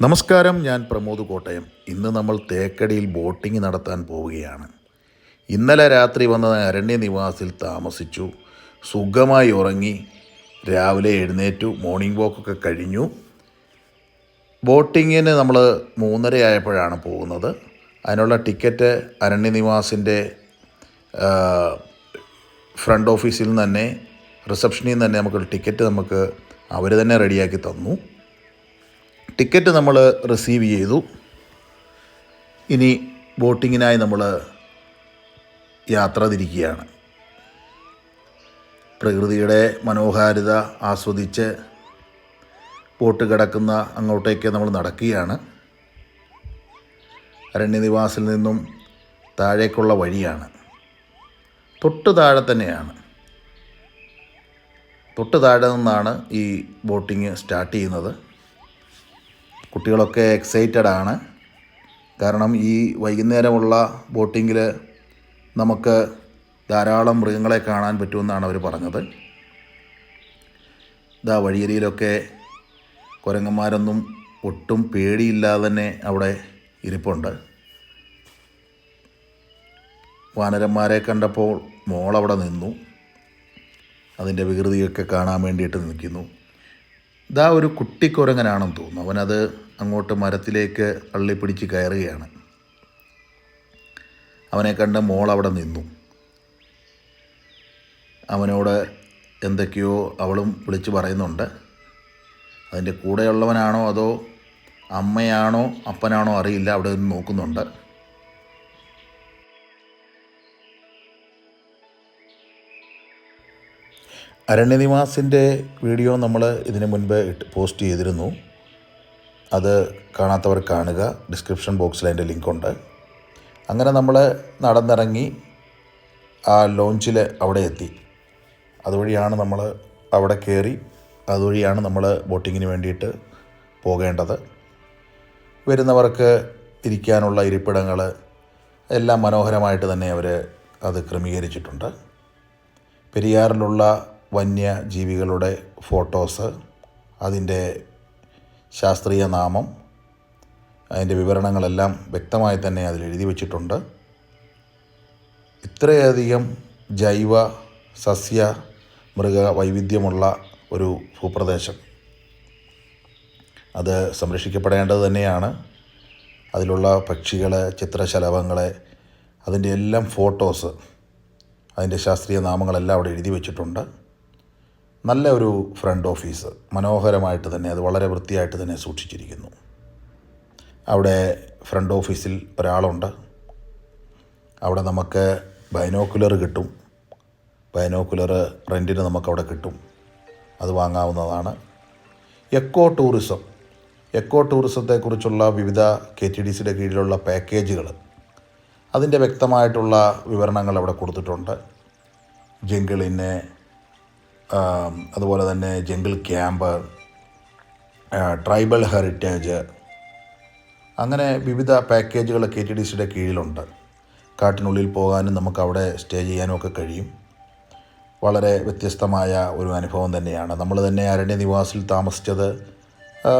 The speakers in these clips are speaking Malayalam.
നമസ്കാരം ഞാൻ പ്രമോദ് കോട്ടയം. ഇന്ന് നമ്മൾ തേക്കടിയിൽ ബോട്ടിംഗ് നടത്താൻ പോവുകയാണ്. ഇന്നലെ രാത്രി വന്ന അരണ്യനിവാസിൽ താമസിച്ചു. സുഖമായി ഉറങ്ങി രാവിലെ എഴുന്നേറ്റു. മോർണിംഗ് വാക്കൊക്കെ കഴിഞ്ഞു. ബോട്ടിങ്ങിന് നമ്മൾ മൂന്നരയായപ്പോഴാണ് പോകുന്നത്. അതിനുള്ള ടിക്കറ്റ് അരണ്യ നിവാസിന്റെ ഫ്രണ്ട് ഓഫീസിൽ നിന്ന് തന്നെ റിസപ്ഷനിൽ നിന്ന് തന്നെ നമുക്കൊരു ടിക്കറ്റ് നമുക്ക് അവർ തന്നെ റെഡിയാക്കി തന്നു. ടിക്കറ്റ് നമ്മൾ റിസീവ് ചെയ്തു. ഇനി ബോട്ടിങ്ങിനായി നമ്മൾ യാത്ര തിരിക്കുകയാണ്. പ്രകൃതിയുടെ മനോഹാരിത ആസ്വദിച്ച് ബോട്ട് കിടക്കുന്ന അങ്ങോട്ടേക്ക് നമ്മൾ നടക്കുകയാണ്. അരണ്യനിവാസിൽ നിന്നും താഴേക്കുള്ള വഴിയാണ്. തൊട്ട് താഴെ തന്നെയാണ്. തൊട്ട് താഴെ നിന്നാണ് ഈ ബോട്ടിങ് സ്റ്റാർട്ട് ചെയ്യുന്നത്. കുട്ടികളൊക്കെ എക്സൈറ്റഡ് ആണ്. കാരണം ഈ വൈകുന്നേരമുള്ള ബോട്ടിങ്ങിൽ നമുക്ക് ധാരാളം മൃഗങ്ങളെ കാണാൻ പറ്റുമെന്നാണ് അവർ പറഞ്ഞത്. ഇതാ വഴിയരിയിലൊക്കെ കുരങ്ങന്മാരൊന്നും ഒട്ടും പേടിയില്ലാതെ തന്നെ അവിടെ ഇരിപ്പുണ്ട്. വാനരന്മാരെ കണ്ടപ്പോൾ മോളവിടെ നിന്നു. അതിന്റെ വികൃതിയൊക്കെ കാണാൻ വേണ്ടിയിട്ട് നിൽക്കുന്നു. ഇതാ ഒരു കുട്ടിക്കുരങ്ങനാണെന്ന് തോന്നുന്നു. അവനത് അങ്ങോട്ട് മരത്തിലേക്ക് അള്ളിപ്പിടിച്ച് കയറുകയാണ്. അവനെ കണ്ട് മോൾ അവിടെ നിന്നു. അവനോട് എന്തൊക്കെയോ അവളും വിളിച്ച് പറയുന്നുണ്ട്. അതിന്റെ കൂടെയുള്ളവനാണോ അതോ അമ്മയാണോ അപ്പനാണോ അറിയില്ല. അവിടെ നിന്ന് നോക്കുന്നുണ്ട്. അരണ്യനിവാസിന്റെ വീഡിയോ നമ്മൾ ഇതിനു മുൻപ് പോസ്റ്റ് ചെയ്തിരുന്നു. അത് കാണാത്തവർ കാണുക. ഡിസ്ക്രിപ്ഷൻ ബോക്സിൽ അതിന്റെ ലിങ്കുണ്ട് അങ്ങനെ നമ്മൾ നടന്നിറങ്ങി ആ ലോഞ്ചിൽ അവിടെ എത്തി. അതുവഴിയാണ് നമ്മൾ അവിടെ കയറി. അതുവഴിയാണ് നമ്മൾ ബോട്ടിങ്ങിന് വേണ്ടിയിട്ട് പോകേണ്ടത്. വരുന്നവർക്ക് ഇരിക്കാനുള്ള ഇരിപ്പിടങ്ങൾ എല്ലാം മനോഹരമായിട്ട് തന്നെ അവർ അത് ക്രമീകരിച്ചിട്ടുണ്ട്. പെരിയാറിലുള്ള വന്യജീവികളുടെ ഫോട്ടോസ് അതിന്റെ ശാസ്ത്രീയ നാമം അതിന്റെ വിവരണങ്ങളെല്ലാം വ്യക്തമായി തന്നെ അതിൽ എഴുതി വച്ചിട്ടുണ്ട്. ഇത്രയധികം ജൈവ സസ്യ മൃഗ വൈവിധ്യമുള്ള ഒരു ഭൂപ്രദേശം. അത് സംരക്ഷിക്കപ്പെടേണ്ടത് തന്നെയാണ്. അതിലുള്ള പക്ഷികൾ ചിത്രശലഭങ്ങളെ അതിന്റെ എല്ലാം ഫോട്ടോസ് അതിന്റെ ശാസ്ത്രീയ നാമങ്ങളെല്ലാം അവിടെ എഴുതി വച്ചിട്ടുണ്ട്. നല്ല ഒരു ഫ്രണ്ട് ഓഫീസ് മനോഹരമായിട്ട് തന്നെ അത് വളരെ വൃത്തിയായിട്ട് തന്നെ സൂക്ഷിച്ചിരിക്കുന്നു. അവിടെ ഫ്രണ്ട് ഓഫീസിൽ ഒരാളുണ്ട്. അവിടെ നമുക്ക് ബൈനോക്കുലർ കിട്ടും. ബൈനോക്കുലർ റെന്റിന് നമുക്കവിടെ കിട്ടും. അത് വാങ്ങാവുന്നതാണ്. എക്കോ ടൂറിസം എക്കോ ടൂറിസത്തെക്കുറിച്ചുള്ള വിവിധ കെ ടി ഡി സിയുടെ കീഴിലുള്ള പാക്കേജുകൾ അതിന്റെ വ്യക്തമായിട്ടുള്ള വിവരണങ്ങൾ അവിടെ കൊടുത്തിട്ടുണ്ട്. ജംഗിളിന് അതുപോലെ തന്നെ ജംഗിൾ ക്യാമ്പ് ട്രൈബൽ ഹെറിറ്റേജ് അങ്ങനെ വിവിധ പാക്കേജുകൾ കെ ടി ഡി സിയുടെ കീഴിലുണ്ട്. കാട്ടിനുള്ളിൽ പോകാനും നമുക്ക് അവിടെ സ്റ്റേ ചെയ്യാനും ഒക്കെ കഴിയും. വളരെ വ്യത്യസ്തമായ ഒരു അനുഭവം തന്നെയാണ്. നമ്മൾ തന്നെ അരണ്യ നിവാസിൽ താമസിച്ചത്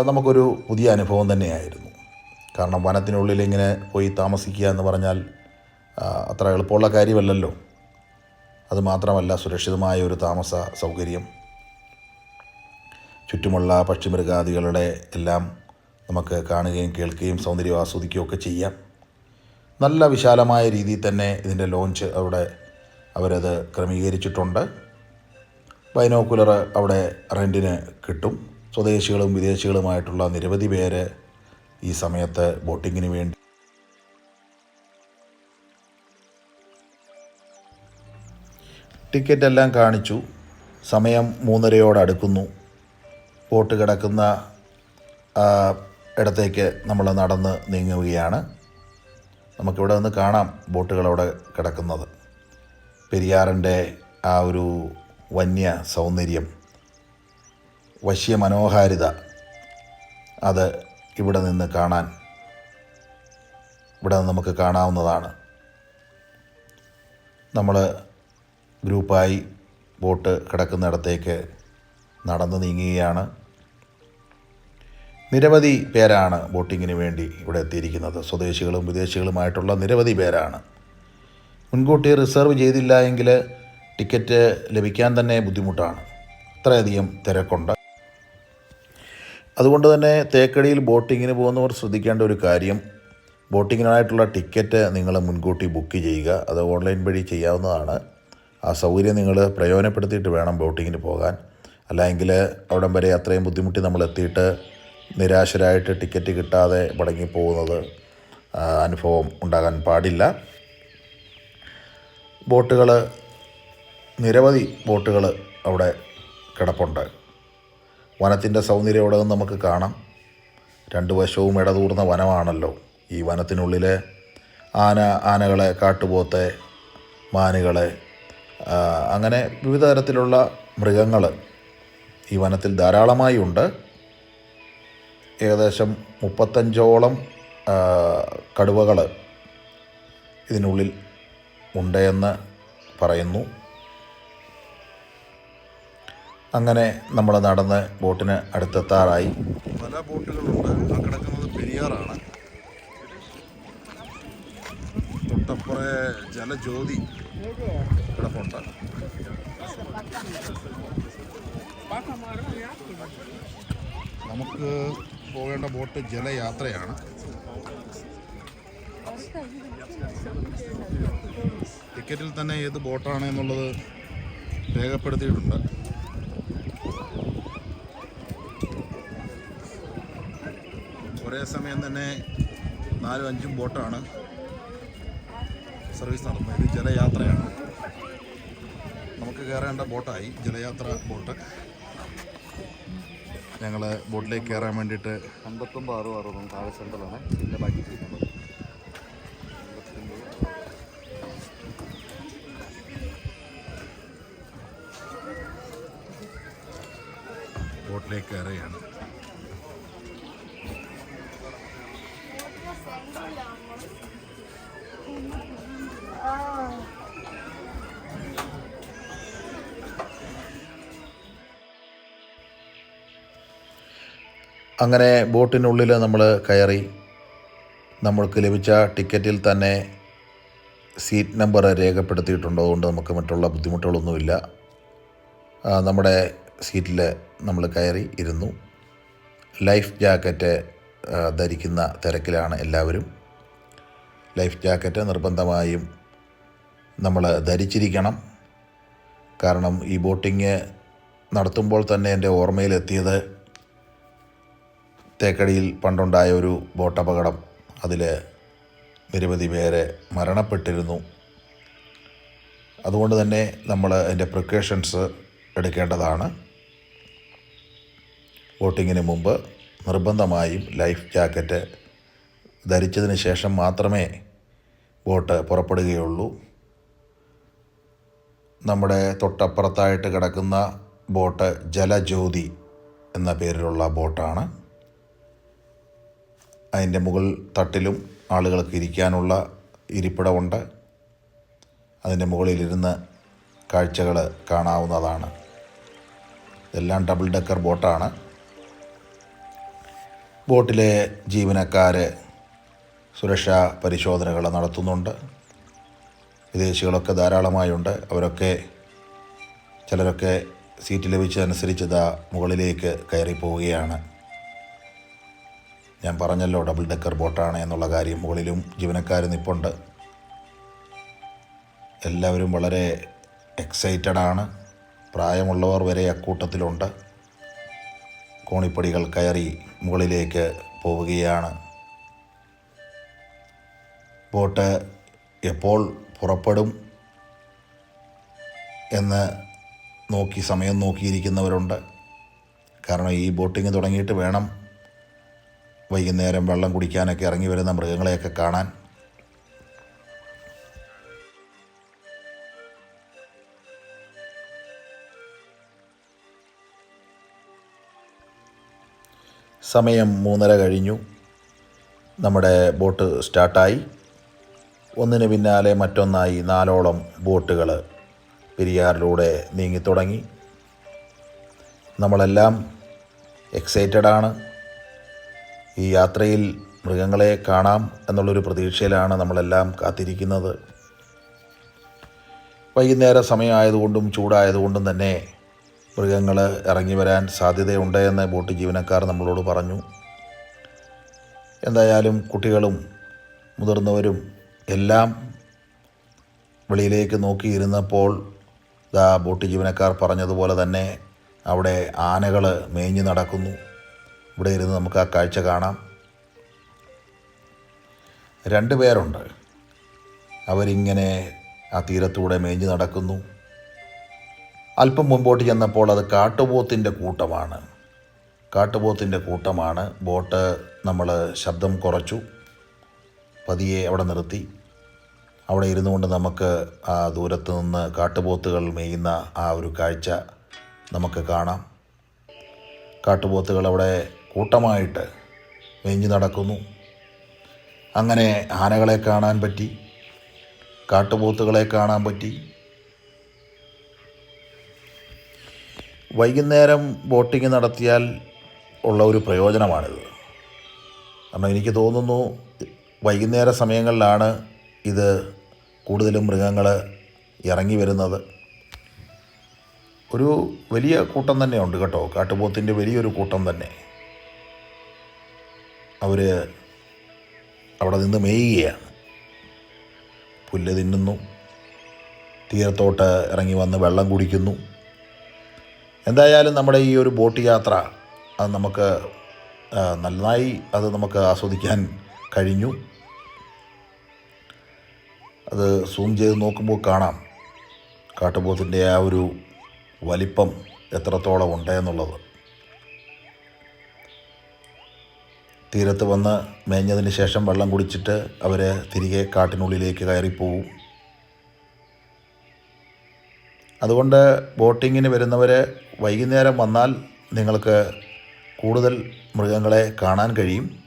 നമുക്കൊരു പുതിയ അനുഭവം തന്നെയായിരുന്നു. കാരണം വനത്തിനുള്ളിൽ ഇങ്ങനെ പോയി താമസിക്കുക എന്ന് പറഞ്ഞാൽ അത്ര എളുപ്പമുള്ള കാര്യമല്ലല്ലോ. അതുമാത്രമല്ല സുരക്ഷിതമായ ഒരു താമസ സൗകര്യം. ചുറ്റുമുള്ള പക്ഷിമൃഗാദികളുടെ എല്ലാം നമുക്ക് കാണുകയും കേൾക്കുകയും സൗന്ദര്യം ആസ്വദിക്കുകയും ഒക്കെ ചെയ്യാം. നല്ല വിശാലമായ രീതിയിൽ തന്നെ ഇതിന്റെ ലോഞ്ച് അവിടെ അവരത് ക്രമീകരിച്ചിട്ടുണ്ട്. ബൈനോക്കുലർ അവിടെ റെന്റിന് കിട്ടും. സ്വദേശികളും വിദേശികളുമായിട്ടുള്ള നിരവധി പേര് ഈ സമയത്ത് ബോട്ടിങ്ങിന് വേണ്ടി ടിക്കറ്റ് എല്ലാം കാണിച്ചു. സമയം മൂന്നരയോട് അടുക്കുന്നു. ബോട്ട് കിടക്കുന്ന ഇടത്തേക്ക് നമ്മൾ നടന്ന് നീങ്ങുകയാണ്. നമുക്കിവിടെ നിന്ന് കാണാം ബോട്ടുകൾ അവിടെ കിടക്കുന്നത്. പെരിയാറിന്റെ ആ ഒരു വന്യ സൗന്ദര്യം വശ്യ മനോഹാരിത അത് ഇവിടെ നിന്ന് കാണാൻ ഇവിടെ നിന്ന് നമുക്ക് കാണാവുന്നതാണ്. നമ്മൾ ഗ്രൂപ്പായി ബോട്ട് കിടക്കുന്നിടത്തേക്ക് നടന്നു നീങ്ങുകയാണ്. നിരവധി പേരാണ് ബോട്ടിങ്ങിന് വേണ്ടി ഇവിടെ എത്തിയിരിക്കുന്നത്. സ്വദേശികളും വിദേശികളുമായിട്ടുള്ള നിരവധി പേരാണ്. മുൻകൂട്ടി റിസർവ് ചെയ്തില്ല എങ്കിൽ ടിക്കറ്റ് ലഭിക്കാൻ തന്നെ ബുദ്ധിമുട്ടാണ്. അത്രയധികം തിരക്കുണ്ട്. അതുകൊണ്ട് തന്നെ തേക്കടിയിൽ ബോട്ടിങ്ങിന് പോകുന്നവർ ശ്രദ്ധിക്കേണ്ട ഒരു കാര്യം ബോട്ടിങ്ങിനായിട്ടുള്ള ടിക്കറ്റ് നിങ്ങൾ മുൻകൂട്ടി ബുക്ക് ചെയ്യുക. അത് ഓൺലൈൻ വഴി ചെയ്യാവുന്നതാണ്. ആ സൗകര്യം നിങ്ങൾ പ്രയോജനപ്പെടുത്തിയിട്ട് വേണം ബോട്ടിങ്ങിന് പോകാൻ. അല്ലെങ്കിൽ അവിടം വരെ അത്രയും ബുദ്ധിമുട്ടി നമ്മൾ എത്തിയിട്ട് നിരാശരായിട്ട് ടിക്കറ്റ് കിട്ടാതെ മടങ്ങിപ്പോകുന്നത് അനുഭവം ഉണ്ടാകാൻ പാടില്ല. ബോട്ടുകൾ നിരവധി ബോട്ടുകൾ അവിടെ കിടപ്പുണ്ട്. വനത്തിന്റെ സൗന്ദര്യം അവിടെ നിന്ന് നമുക്ക് കാണാം. രണ്ട് വശവും ഇടതൂർന്ന വനമാണല്ലോ. ഈ വനത്തിനുള്ളിൽ ആന ആനകളെ കാട്ടുപോത്തെ മാനുകളെ അങ്ങനെ വിവിധ തരത്തിലുള്ള മൃഗങ്ങൾ ഈ വനത്തിൽ ധാരാളമായി ഉണ്ട്. ഏകദേശം മുപ്പത്തഞ്ചോളം കടുവകൾ ഇതിനുള്ളിൽ ഉണ്ട് എന്ന് പറയുന്നു. അങ്ങനെ നമ്മൾ നടന്ന് ബോട്ടിന് അടുത്തെത്താറായി. പല ബോട്ടുകളുണ്ട്. ആ കിടക്കുന്നത് പെരിയാറാണ്. തൊട്ടപ്പുറേ ജലജ്യോതി. കിടപ്പുണ്ട് നമുക്ക് പോകേണ്ട ബോട്ട് ജലയാത്രയാണ്. ടിക്കറ്റിൽ തന്നെ ഏത് ബോട്ടാണ് എന്നുള്ളത് രേഖപ്പെടുത്തിയിട്ടുണ്ട്. ഒരേ സമയം തന്നെ നാലും അഞ്ചും ബോട്ടാണ്. സർവീസ് നടത്തുന്നത്. ഇത് ജലയാത്രയാണ്. നമുക്ക് കയറേണ്ട ബോട്ടായി ജലയാത്ര ബോട്ട്. ഞങ്ങൾ ബോട്ടിലേക്ക് കയറാൻ വേണ്ടിയിട്ട് അമ്പത്തൊമ്പത് അറുപത് അറുപത് താഴെ സെൻട്രലാണ് പിന്നെ ബാക്കി ചെയ്യുന്നത്. ബോട്ടിലേക്ക് കയറുകയാണ്. അങ്ങനെ ബോട്ടിനുള്ളിൽ നമ്മൾ കയറി നമ്മൾക്ക് ലഭിച്ച ടിക്കറ്റിൽ തന്നെ സീറ്റ് നമ്പർ രേഖപ്പെടുത്തിയിട്ടുണ്ട്. അതുകൊണ്ട് നമുക്ക് മറ്റുള്ള ബുദ്ധിമുട്ടുകളൊന്നുമില്ല. നമ്മുടെ സീറ്റിൽ നമ്മൾ കയറി ഇരുന്നു. ലൈഫ് ജാക്കറ്റ് ധരിക്കുന്ന തിരക്കിലാണ് എല്ലാവരും. ലൈഫ് ജാക്കറ്റ് നിർബന്ധമായും നമ്മൾ ധരിച്ചിരിക്കണം. കാരണം ഈ ബോട്ടിങ് നടത്തുമ്പോൾ തന്നെ എന്റെ ഓർമ്മയിലെത്തിയത് തേക്കടിയിൽ പണ്ടുണ്ടായ ഒരു ബോട്ടപകടം അതിൽ നിരവധി പേരെ മരണപ്പെട്ടിരുന്നു. അതുകൊണ്ട് തന്നെ നമ്മൾ അതിന്റെ പ്രിക്കോഷൻസ് എടുക്കേണ്ടതാണ്. ബോട്ടിങ്ങിന് മുമ്പ് നിർബന്ധമായും ലൈഫ് ജാക്കറ്റ് ധരിച്ചതിന് ശേഷം മാത്രമേ ബോട്ട് പുറപ്പെടുകയുള്ളൂ. നമ്മുടെ തൊട്ടപ്പുറത്തായിട്ട് കിടക്കുന്ന ബോട്ട് ജലജ്യോതി എന്ന പേരിലുള്ള ബോട്ടാണ്. അതിന്റെ മുകൾ തട്ടിലും ആളുകൾക്ക് ഇരിക്കാനുള്ള ഇരിപ്പിടമുണ്ട് അതിന്റെ മുകളിലിരുന്ന് കാഴ്ചകൾ കാണാവുന്നതാണ്. ഇതെല്ലാം ഡബിൾ ഡെക്കർ ബോട്ടാണ് ബോട്ടിലെ ജീവനക്കാർ സുരക്ഷാ പരിശോധനകൾ നടത്തുന്നുണ്ട്. വിദേശികളൊക്കെ ധാരാളമായുണ്ട്. അവരൊക്കെ ചിലരൊക്കെ സീറ്റ് ലഭിച്ചതനുസരിച്ച് ഇതാ മുകളിലേക്ക് കയറി പോവുകയാണ് ഞാൻ പറഞ്ഞല്ലോ ഡബിൾ ഡെക്കർ ബോട്ടാണ് എന്നുള്ള കാര്യം മുകളിലും ജീവനക്കാർ നിപ്പുണ്ട്. എല്ലാവരും വളരെ എക്സൈറ്റഡ് ആണ്. പ്രായമുള്ളവർ വരെ അക്കൂട്ടത്തിലുണ്ട്. കോണിപ്പടികൾ കയറി മുകളിലേക്ക് പോവുകയാണ്. ബോട്ട് എപ്പോൾ പുറപ്പെടും എന്ന് നോക്കി സമയം നോക്കിയിരിക്കുന്നവരുണ്ട്. കാരണം ഈ ബോട്ടിങ് തുടങ്ങിയിട്ട് വേണം വൈകുന്നേരം വെള്ളം കുടിക്കാനൊക്കെ ഇറങ്ങി വരുന്ന മൃഗങ്ങളെയൊക്കെ കാണാൻ സമയം മൂന്നര കഴിഞ്ഞു. നമ്മുടെ ബോട്ട് സ്റ്റാർട്ടായി. ഒന്നിന് പിന്നാലെ മറ്റൊന്നായി നാലോളം ബോട്ടുകൾ പെരിയാറിലൂടെ നീങ്ങിത്തുടങ്ങി നമ്മളെല്ലാം എക്സൈറ്റഡ് ആണ്. ഈ യാത്രയിൽ മൃഗങ്ങളെ കാണാം എന്നുള്ളൊരു പ്രതീക്ഷയിലാണ് നമ്മളെല്ലാം കാത്തിരിക്കുന്നത്. വൈകുന്നേര സമയമായതുകൊണ്ടും ചൂടായതുകൊണ്ടും തന്നെ മൃഗങ്ങൾ ഇറങ്ങി വരാൻ സാധ്യതയുണ്ട് എന്ന് ബോട്ട് ജീവനക്കാർ നമ്മളോട് പറഞ്ഞു. എന്തായാലും കുട്ടികളും മുതിർന്നവരും എല്ലാം വെളിയിലേക്ക് നോക്കിയിരുന്നപ്പോൾ ദാ ബോട്ട് ജീവനക്കാർ പറഞ്ഞതുപോലെ തന്നെ അവിടെ ആനകൾ മേഞ്ഞു നടക്കുന്നു. ഇവിടെ ഇരുന്ന് നമുക്ക് ആ കാഴ്ച കാണാം. രണ്ട് പേരുണ്ട്. അവരിങ്ങനെ ആ തീരത്തൂടെ മേഞ്ഞു നടക്കുന്നു. അല്പം മുമ്പോട്ട് ചെന്നപ്പോൾ അത് കാട്ടുപോത്തിന്റെ കൂട്ടമാണ്. കാട്ടുപോത്തിന്റെ കൂട്ടമാണ്. ബോട്ട് നമ്മൾ ശബ്ദം കുറച്ചു. പതിയെ അവിടെ നിർത്തി. അവിടെ ഇരുന്നു കൊണ്ട് നമുക്ക് ആ ദൂരത്ത് നിന്ന് കാട്ടുപോത്തുകൾ മേയുന്ന ആ ഒരു കാഴ്ച നമുക്ക് കാണാം. കാട്ടുപോത്തുകൾ അവിടെ കൂട്ടമായിട്ട് മേഞ്ഞു നടക്കുന്നു. അങ്ങനെ ആനകളെ കാണാൻ പറ്റി കാട്ടുപോത്തുകളെ കാണാൻ പറ്റി. വൈകുന്നേരം ബോട്ടിങ് നടത്തിയാൽ ഉള്ള ഒരു പ്രയോജനമാണിത്. കാരണം എനിക്ക് തോന്നുന്നു വൈകുന്നേര സമയങ്ങളിലാണ് ഇത് കൂടുതലും മൃഗങ്ങൾ ഇറങ്ങി വരുന്നത്. ഒരു വലിയ കൂട്ടം തന്നെ ഉണ്ട് കേട്ടോ. കാട്ടുപോത്തിന്റെ വലിയൊരു കൂട്ടം തന്നെ. അവർ അവിടെ നിന്ന് മേയുകയാണ്. പുല്ല് തിന്നുന്നു. തീരത്തോട്ട് ഇറങ്ങി വന്ന് വെള്ളം കുടിക്കുന്നു. എന്തായാലും നമ്മുടെ ഈ ഒരു ബോട്ട് യാത്ര അത് നമുക്ക് നന്നായി അത് നമുക്ക് ആസ്വദിക്കാൻ കഴിഞ്ഞു. അത് സൂം ചെയ്ത് നോക്കുമ്പോൾ കാണാം കാട്ടുപോത്തിന്റെ ആ ഒരു വലിപ്പം എത്രത്തോളം ഉണ്ട് എന്നുള്ളത്. തീരത്ത് വന്ന് മേഞ്ഞതിന് ശേഷം വെള്ളം കുടിച്ചിട്ട് അവർ തിരികെ കാട്ടിനുള്ളിലേക്ക് കയറിപ്പോവും. അതുകൊണ്ട് ബോട്ടിങ്ങിന് വരുന്നവർ വൈകുന്നേരം വന്നാൽ നിങ്ങൾക്ക് കൂടുതൽ മൃഗങ്ങളെ കാണാൻ കഴിയും.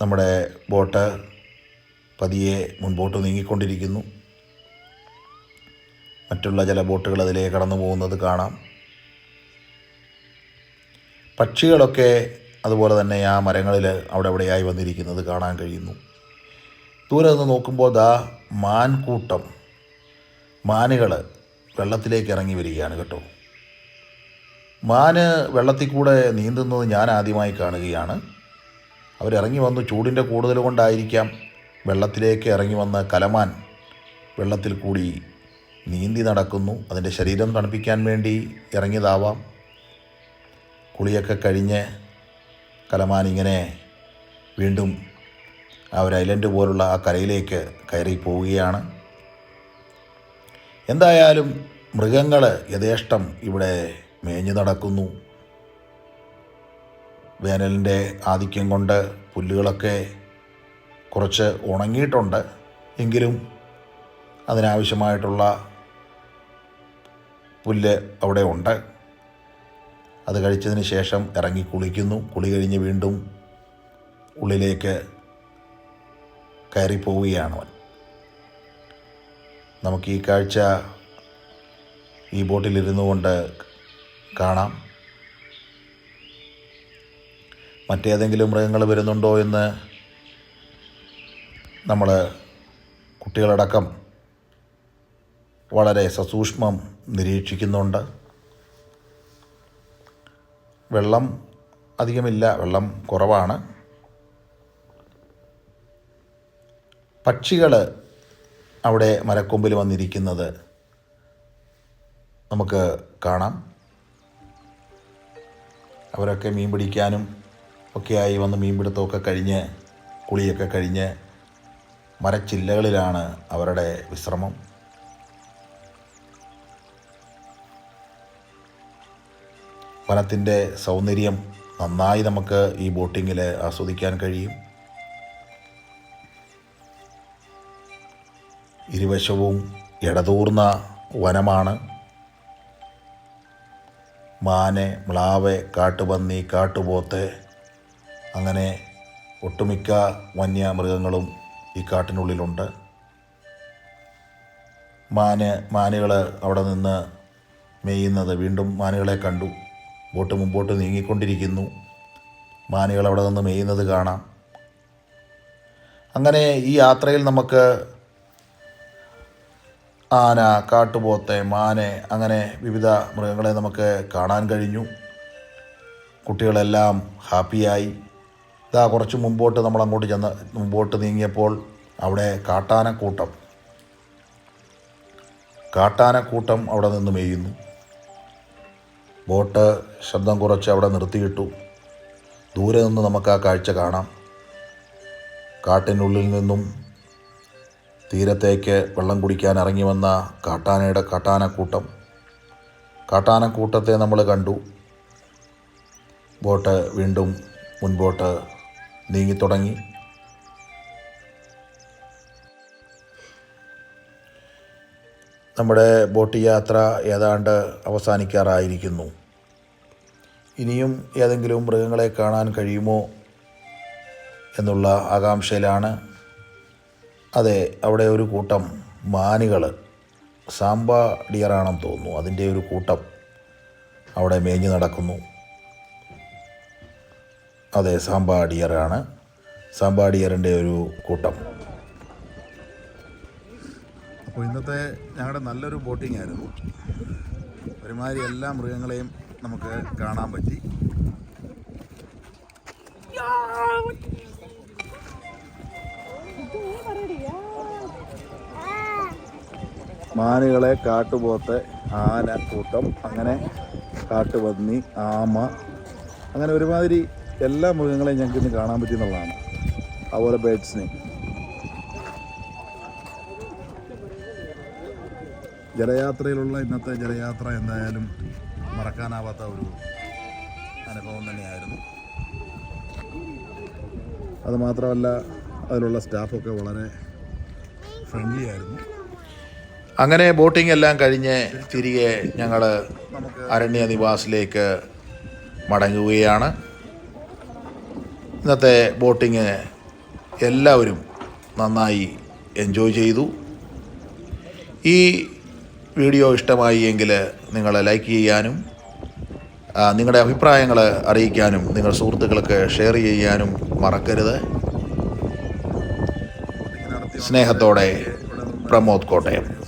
നമ്മുടെ ബോട്ട് പതിയെ മുൻപോട്ട് നീങ്ങിക്കൊണ്ടിരിക്കുന്നു. മറ്റുള്ള ചില ബോട്ടുകൾ അതിലേ കടന്നു പോകുന്നത് കാണാം. പക്ഷികളൊക്കെ അതുപോലെ തന്നെ ആ മരങ്ങളിൽ അവിടെ എവിടെയായി വന്നിരിക്കുന്നത് കാണാൻ കഴിയുന്നു. ദൂരെ നിന്ന് നോക്കുമ്പോൾ ദാ മാൻകൂട്ടം. മാനുകൾ വെള്ളത്തിലേക്ക് ഇറങ്ങി വരികയാണ് കേട്ടോ. മാന് വെള്ളത്തിൽ കൂടെ നീന്തുന്നത് ഞാൻ ആദ്യമായി കാണുകയാണ്. അവരിറങ്ങി വന്നു ചൂടിന്റെ കൂടുതൽ കൊണ്ടായിരിക്കാം. വെള്ളത്തിലേക്ക് ഇറങ്ങി വന്ന കലമാൻ വെള്ളത്തിൽ കൂടി നീന്തി നടക്കുന്നു. അതിന്റെ ശരീരം തണുപ്പിക്കാൻ വേണ്ടി ഇറങ്ങിയതാവാം. കുളിയൊക്കെ കഴിഞ്ഞ് കലമാൻ ഇങ്ങനെ വീണ്ടും ആ ഒരു ഐലൻഡ് പോലുള്ള ആ കരയിലേക്ക് കയറി പോവുകയാണ്. എന്തായാലും മൃഗങ്ങൾ യഥേഷ്ടം ഇവിടെ മേഞ്ഞു നടക്കുന്നു. വേനലിന്റെ ആധിക്യം കൊണ്ട് പുല്ലുകളൊക്കെ കുറച്ച് ഉണങ്ങിയിട്ടുണ്ട്. എങ്കിലും അതിനാവശ്യമായിട്ടുള്ള പുല്ല് അവിടെ ഉണ്ട്. അത് കഴിച്ചതിന് ശേഷം ഇറങ്ങി കുളിക്കുന്നു. കുളി കഴിഞ്ഞ് വീണ്ടും ഉള്ളിലേക്ക് കയറി പോവുകയാണ് അവൻ. നമുക്ക് ഈ കാഴ്ച ഈ ബോട്ടിലിരുന്നു കൊണ്ട് കാണാം. മറ്റേതെങ്കിലും മൃഗങ്ങൾ വരുന്നുണ്ടോ എന്ന് നമ്മൾ കുട്ടികളടക്കം വളരെ സസൂക്ഷ്മം നിരീക്ഷിക്കുന്നുണ്ട്. വെള്ളം അധികമില്ല വെള്ളം കുറവാണ്. പക്ഷികൾ അവിടെ മരക്കൊമ്പിൽ വന്നിരിക്കുന്നത് നമുക്ക് കാണാം. അവരൊക്കെ മീൻ പിടിക്കാനും ഒക്കെയായി വന്ന് മീൻപിടുത്തമൊക്കെ കഴിഞ്ഞ് കുളിയൊക്കെ കഴിഞ്ഞ് മരച്ചില്ലകളിലാണ് അവരുടെ വിശ്രമം. വനത്തിന്റെ സൗന്ദര്യം നന്നായി നമുക്ക് ഈ ബോട്ടിങ്ങിൽ ആസ്വദിക്കാൻ കഴിയും. ഇരുവശവും ഇടതൂർന്ന വനമാണ്. മാന് മ്ലാവ് കാട്ടുപന്നി കാട്ടുപോത്ത് അങ്ങനെ ഒട്ടുമിക്ക വന്യമൃഗങ്ങളും ഈ കാട്ടിനുള്ളിലുണ്ട്. മാന് മാനുകൾ അവിടെ നിന്ന് മേയുന്നത് വീണ്ടും മാനുകളെ കണ്ടു. ബോട്ട് മുമ്പോട്ട് നീങ്ങിക്കൊണ്ടിരിക്കുന്നു. മാനുകൾ അവിടെ നിന്ന് മേയുന്നത് കാണാം. അങ്ങനെ ഈ യാത്രയിൽ നമുക്ക് ആന കാട്ടുപോത്തെ മാന് അങ്ങനെ വിവിധ മൃഗങ്ങളെ നമുക്ക് കാണാൻ കഴിഞ്ഞു. കുട്ടികളെല്ലാം ഹാപ്പിയായി. ഇതാ കുറച്ച് മുമ്പോട്ട് നമ്മൾ അങ്ങോട്ട് ചെന്ന് മുമ്പോട്ട് നീങ്ങിയപ്പോൾ അവിടെ കാട്ടാനക്കൂട്ടം. കാട്ടാനക്കൂട്ടം അവിടെ നിന്ന് മേയുന്നു. ബോട്ട് ശബ്ദം കുറച്ച് അവിടെ നിർത്തിയിട്ടു. ദൂരെ നിന്ന് നമുക്ക് ആ കാഴ്ച കാണാം. കാട്ടിനുള്ളിൽ നിന്നും തീരത്തേക്ക് വെള്ളം കുടിക്കാൻ ഇറങ്ങി വന്ന കാട്ടാനയുടെ കാട്ടാനക്കൂട്ടം. കാട്ടാനക്കൂട്ടത്തെ നമ്മൾ കണ്ടു. ബോട്ട് വീണ്ടും മുൻപോട്ട് നീങ്ങിത്തുടങ്ങി. നമ്മുടെ ബോട്ട് യാത്ര ഏതാണ്ട് അവസാനിക്കാറായിരിക്കുന്നു. ഇനിയും ഏതെങ്കിലും മൃഗങ്ങളെ കാണാൻ കഴിയുമോ എന്നുള്ള ആകാംക്ഷയിലാണ്. അതെ അവിടെ ഒരു കൂട്ടം മാനുകൾ സാമ്പ ഡിയറാണെന്ന് തോന്നുന്നു. അതിന്റെ ഒരു കൂട്ടം അവിടെ മേഞ്ഞു നടക്കുന്നു. അതെ സാമ്പ ഡിയറാണ്. സാമ്പ ഡിയറിന്റെ ഒരു കൂട്ടം. അപ്പോൾ ഇന്നത്തെ ഞങ്ങളുടെ നല്ലൊരു ബോട്ടിംഗ് ആയിരുന്നു. ഒരുമാതിരി എല്ലാ മൃഗങ്ങളെയും നമുക്ക് കാണാൻ പറ്റി. മാനുകളെ കാട്ടുപോത്ത് ആന കൂട്ടം അങ്ങനെ കാട്ടുപന്നി ആമ അങ്ങനെ ഒരുമാതിരി എല്ലാ മൃഗങ്ങളെയും ഞങ്ങൾക്ക് ഇന്ന് കാണാൻ പറ്റി എന്നുള്ളതാണ്. അതുപോലെ ബേഡ്സിനെ ജലയാത്രയിലുള്ള ഇന്നത്തെ ജലയാത്ര എന്തായാലും മറക്കാനാവാത്ത ഒരു അനുഭവം തന്നെയായിരുന്നു. അതുമാത്രമല്ല അതിലുള്ള സ്റ്റാഫൊക്കെ വളരെ ഫ്രണ്ട്ലി ആയിരുന്നു. അങ്ങനെ ബോട്ടിംഗ് എല്ലാം കഴിഞ്ഞ് തിരികെ ഞങ്ങൾ അരണ്യ നിവാസിലേക്ക് മടങ്ങുകയാണ്. ഇന്നത്തെ ബോട്ടിങ് എല്ലാവരും നന്നായി എൻജോയ് ചെയ്തു. ഈ വീഡിയോ ഇഷ്ടമായി എങ്കിൽ നിങ്ങൾ ലൈക്ക് ചെയ്യാനും നിങ്ങളുടെ അഭിപ്രായങ്ങൾ അറിയിക്കാനും നിങ്ങൾ സുഹൃത്തുക്കൾക്ക് ഷെയർ ചെയ്യാനും മറക്കരുത്. സ്നേഹത്തോടെ പ്രമോദ് കോട്ടയം.